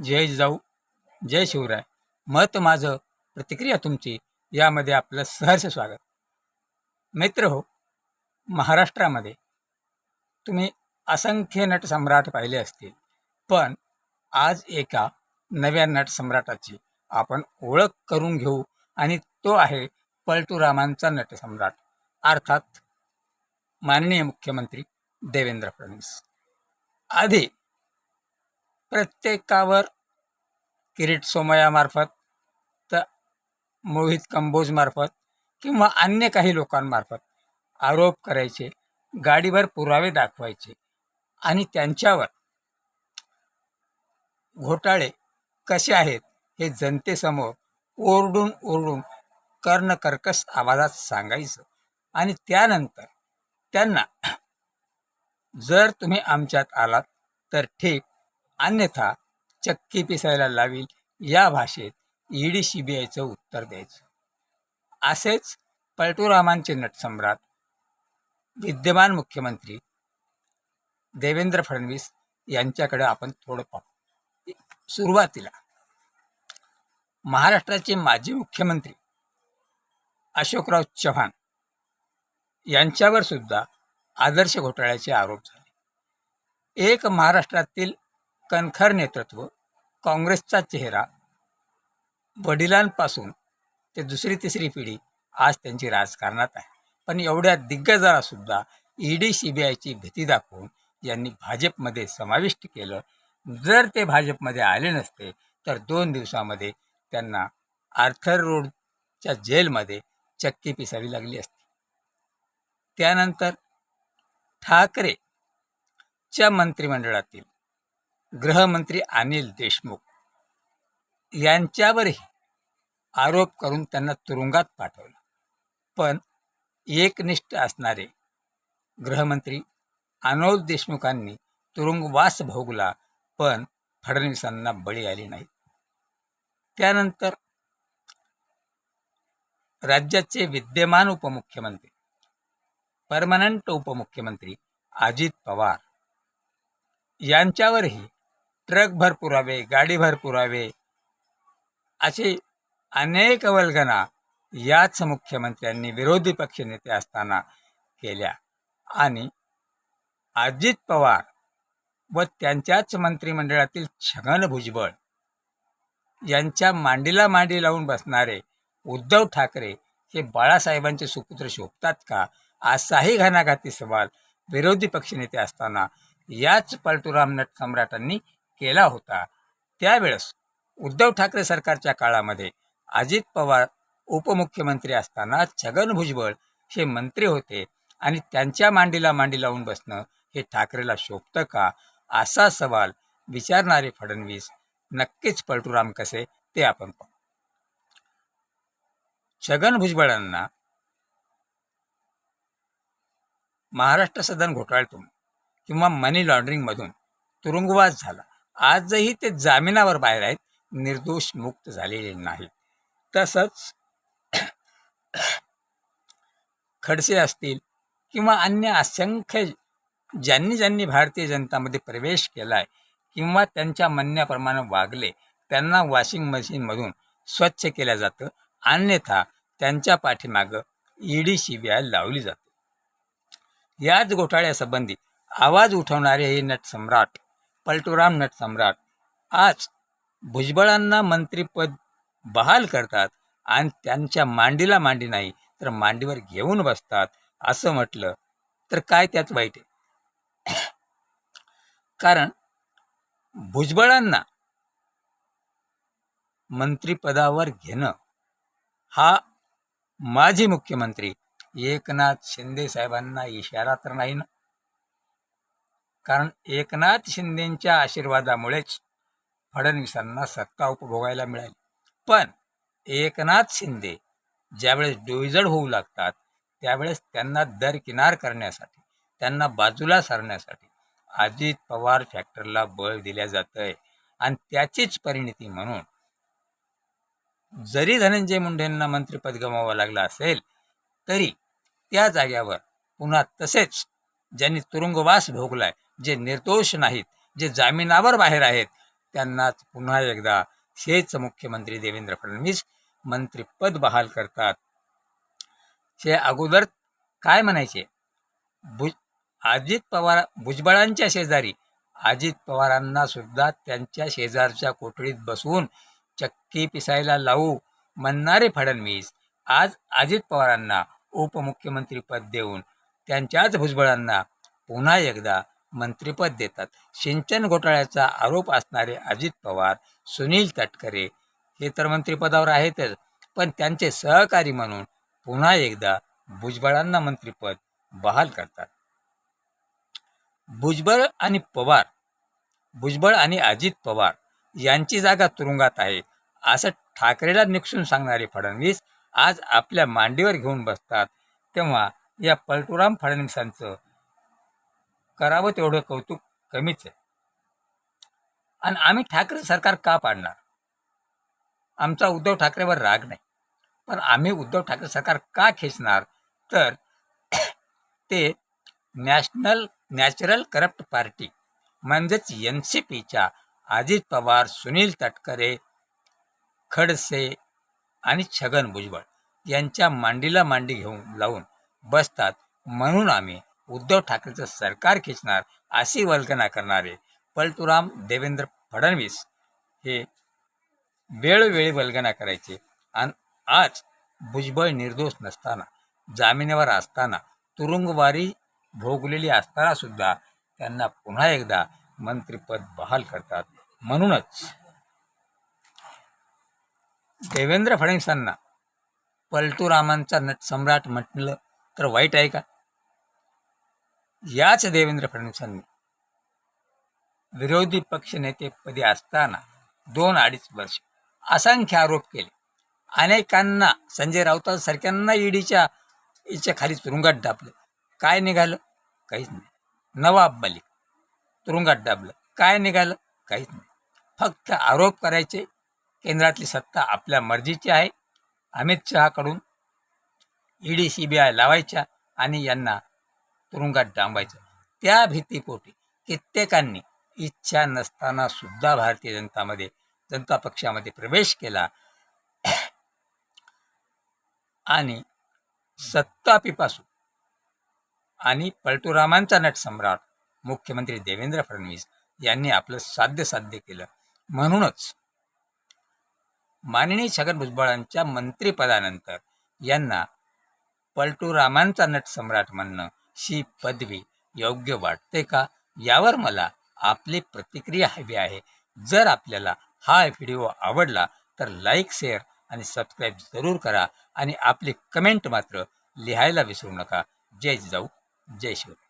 जय जाऊ जय शिवराय. मत माझं प्रतिक्रिया तुमची यामध्ये आपलं सहर्ष स्वागत. मित्र हो महाराष्ट्रामध्ये तुम्ही असंख्य नटसम्राट पाहिले असतील पण आज एका नव्या नटसम्राटाची आपण ओळख करून घेऊ आणि तो आहे पलटूरामांचा नटसम्राट अर्थात माननीय मुख्यमंत्री देवेंद्र फडणवीस. आधी प्रत्येकावर किरीट सोमयामार्फत तर मोहित कंबोजमार्फत किंवा अन्य काही लोकांमार्फत आरोप करायचे गाडीवर पुरावे दाखवायचे आणि त्यांच्यावर घोटाळे कसे आहेत हे जनतेसमोर ओरडून ओरडून कर्णकर्कश आवाजात सांगायचं आणि त्यानंतर त्यांना जर तुम्ही आमच्यात आलात तर ठीक अन्यथा चक्की पिसायला लावील. या भाषेत ईडी सी बी आयचं उत्तर द्यायचं. असेच पलटूरामांचे नटसम्राट विद्यमान मुख्यमंत्री देवेंद्र फडणवीस यांच्याकडे आपण थोडं पाहू. सुरुवातीला महाराष्ट्राचे माजी मुख्यमंत्री अशोकराव चव्हाण यांच्यावर सुद्धा आदर्श घोटाळ्याचे आरोप झाले. एक महाराष्ट्रातील कणखर नेतृत्व काँग्रेसचा चेहरा वडिलांपासून ते दुसरी तिसरी पिढी आज त्यांची राजकारणात आहे. पण एवढ्या दिग्गजाला सुद्धा ईडी सी बी आयची भीती दाखवून यांनी भाजपमध्ये समाविष्ट केलं. जर ते भाजपमध्ये आले नसते तर दोन दिवसामध्ये त्यांना आर्थर रोडच्या जेलमध्ये चक्की पिसावी लागली असती. त्यानंतर ठाकरेच्या मंत्रिमंडळातील गृहमंत्री अनिल देशमुख यांच्यावरही आरोप करून त्यांना तुरुंगात पाठवलं. पण एकनिष्ठ असणारे गृहमंत्री अनोल देशमुखांनी तुरुंगवास भोगला पण फडणवीसांना बळी आली नाही. त्यानंतर राज्याचे विद्यमान उपमुख्यमंत्री परमनंट उपमुख्यमंत्री अजित पवार यांच्यावरही ट्रकभर पुरावे गाडीभर पुरावे असे अनेक वल्गना याच मुख्यमंत्र्यांनी विरोधी पक्षनेते असताना केल्या. आणि अजित पवार व त्यांच्याच मंत्रिमंडळातील छगन भुजबळ यांच्या मांडीला मांडी लावून बसणारे उद्धव ठाकरे हे बाळासाहेबांचे सुपुत्र शोभतात का? असाही घणाघाती सवाल विरोधी पक्षनेते असताना याच पलटुराम नट सम्राटांनी केला होता. त्यावेळेस उद्धव ठाकरे सरकारच्या काळामध्ये अजित पवार उपमुख्यमंत्री असताना छगन भुजबळ हे मंत्री होते आणि त्यांच्या मांडीला मांडी लावून बसणं हे ठाकरेला शोभतं का? असा सवाल विचारणारे फडणवीस नक्कीच पलटूराम कसे ते आपण पाहू. छगन भुजबळांना महाराष्ट्र सदन घोटाळ्यातून किंवा मनी लॉन्ड्रिंगमधून तुरुंगवास झाला. आजही ते जामिनावर बाहेर आहेत. निर्दोष मुक्त झालेले नाहीत. तसंच खडसे असतील किंवा अन्य असंख्य ज्यांनी ज्यांनी भारतीय जनतामध्ये प्रवेश केला आहे किंवा त्यांच्या म्हणण्याप्रमाणे वागले त्यांना वॉशिंग मशीनमधून स्वच्छ केलं जातं. अन्यथा त्यांच्या पाठीमागं ईडी सी बी आय लावली जाते. याच घोटाळ्यासंबंधी आवाज उठवणारे हे नटसम्राट पलटुराम नटसम्राट आज भुजबळांना मंत्रिपद बहाल करतात आणि त्यांच्या मांडीला मांडी नाही तर मांडीवर घेऊन बसतात असं म्हटलं. तर काय त्यात वाईट आहे? कारण भुजबळांना मंत्रिपदावर घेणं हा माजी मुख्यमंत्री एकनाथ शिंदे साहेबांना इशारा तर नाही ना? कारण एकनाथ शिंदेंच्या आशीर्वादामुळेच फडणवीसांना सत्ता उपभोगायला मिळाली. पण एकनाथ शिंदे ज्यावेळेस डोईजड होऊ लागतात त्यावेळेस त्यांना दरकिनार करण्यासाठी त्यांना बाजूला सारण्यासाठी अजित पवार फॅक्टरला बळ दिल्या जातंय. आहे आणि त्याचीच परिणिती म्हणून जरी धनंजय मुंडेंना मंत्रिपद गमावं लागलं असेल तरी त्या जाग्यावर पुन्हा तसेच ज्यांनी तुरुंगवास भोगलाय जे निर्दोष नाहीत जे जामिनावर बाहेर आहेत त्यांनाच पुन्हा एकदा हेच मुख्यमंत्री देवेंद्र फडणवीस मंत्रिपद बहाल करतात. हे अगोदर काय म्हणायचे? भुज अजित पवार भुजबळांच्या शेजारी. अजित पवारांना सुद्धा त्यांच्या शेजारच्या कोठडीत बसवून चक्की पिसायला लावू म्हणणारे फडणवीस आज अजित पवारांना उपमुख्यमंत्रीपद देऊन त्यांच्याच भुजबळांना पुन्हा एकदा मंत्रिपद देतात. सिंचन घोटाळ्याचा आरोप असणारे अजित पवार सुनील तटकरे हे तर मंत्रिपदावर आहेतच. पण त्यांचे सहकारी म्हणून पुन्हा एकदा भुजबळांना मंत्रिपद बहाल करतात. भुजबळ आणि पवार भुजबळ आणि अजित पवार यांची जागा तुरुंगात आहे. असं ठाकरेला निकसून सांगणारे फडणवीस आज आपल्या मांडीवर घेऊन बसतात. तेव्हा या पलटुराम फडणवीसांचं करावं तेवढं कौतुक कमीच आहे. आणि आम्ही ठाकरे सरकार का पाडणार? आमचा उद्धव ठाकरेवर राग नाही. पण आम्ही उद्धव ठाकरे सरकार का खेचणार? तर ते नॅशनल नॅचरल करप्ट पार्टी म्हणजेच एन सी पीच्या अजित पवार सुनील तटकरे खडसे आणि छगन भुजबळ यांच्या मांडीला मांडी घेऊन लावून बसतात म्हणून आम्ही उद्धव ठाकरेचं सरकार खेचणार अशी वल्कना करणारे पलटूराम देवेंद्र फडणवीस हे वेळोवेळी वल्गना करायचे. आणि आज भुजबळ निर्दोष नसताना जामिनावर असताना तुरुंगवारी भोगलेली असताना सुद्धा त्यांना पुन्हा एकदा मंत्रिपद बहाल करतात. म्हणूनच देवेंद्र फडणवीसांना पलटूरामांचा नट सम्राट म्हटलं तर वाईट आहे का? याच देवेंद्र फडणवीसांनी विरोधी पक्षनेतेपदी असताना दोन अडीच वर्ष असंख्य आरोप केले. अनेकांना संजय राऊतांसारख्यांना ईडीच्या ईच्या खाली तुरुंगात डाबलं. काय निघालं? काहीच नाही. नवाब मलिक तुरुंगात डाबलं. काय निघालं? काहीच नाही. फक्त आरोप करायचे. केंद्रातली सत्ता आपल्या मर्जीची आहे. Amit शहाकडून E D C B I लावायच्या आणि यांना तुरुंगात डांबायचं. त्या भीतीपोटी कित्येकांनी इच्छा नसताना सुद्धा भारतीय जनतामध्ये जनता पक्षामध्ये प्रवेश केला. आणि सत्तापीपासून आणि पलटूरामांचा नटसम्राट मुख्यमंत्री देवेंद्र फडणवीस यांनी आपलं साध्य साध्य केलं. म्हणूनच माननीय छगन भुजबळांच्या मंत्रिपदानंतर यांना पलटूरामांचा नटसम्राट म्हणणं ही पदवी योग्य वाटते का? यावर मला आपली प्रतिक्रिया हवी आहे. जर आपल्याला हा व्हिडिओ आवडला तर लाईक शेअर आणि सबस्क्राईब जरूर करा आणि आपली कमेंट मात्र लिहायला विसरू नका. जय जाऊ जय शिवराय.